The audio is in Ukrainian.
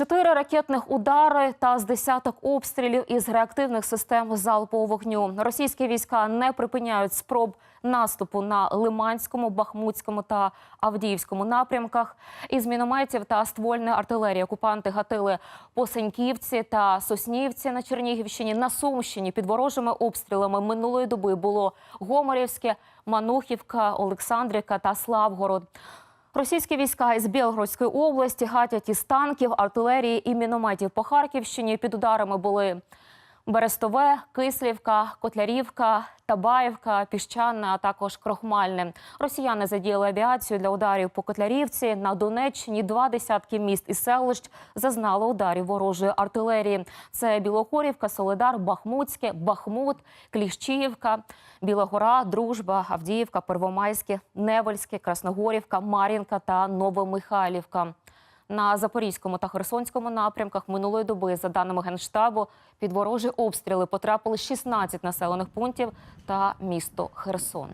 Чотири ракетних удари та з десяток обстрілів із реактивних систем залпового вогню. Російські війська не припиняють спроб наступу на Лиманському, Бахмутському та Авдіївському напрямках. Із мінометів та ствольної артилерії окупанти гатили по Сеньківці та Соснівці на Чернігівщині. На Сумщині під ворожими обстрілами минулої доби було Гоморівське, Манухівка, Олександрівка та Славгород. Російські війська із Білгородської області гатять із танків, артилерії і мінометів по Харківщині. Під ударами були Берестове, Кислівка, Котлярівка, Табаївка, Піщане, а також Крохмальне. Росіяни задіяли авіацію для ударів по Котлярівці. На Донеччині два десятки міст і селищ зазнали ударів ворожої артилерії. Це Білохорівка, Солидар, Бахмутське, Бахмут, Кліщіївка, Білогора, Дружба, Авдіївка, Первомайське, Невельське, Красногорівка, Мар'їнка та Новомихайлівка. На Запорізькому та Херсонському напрямках минулої доби, за даними Генштабу, під ворожі обстріли потрапили 16 населених пунктів та місто Херсон.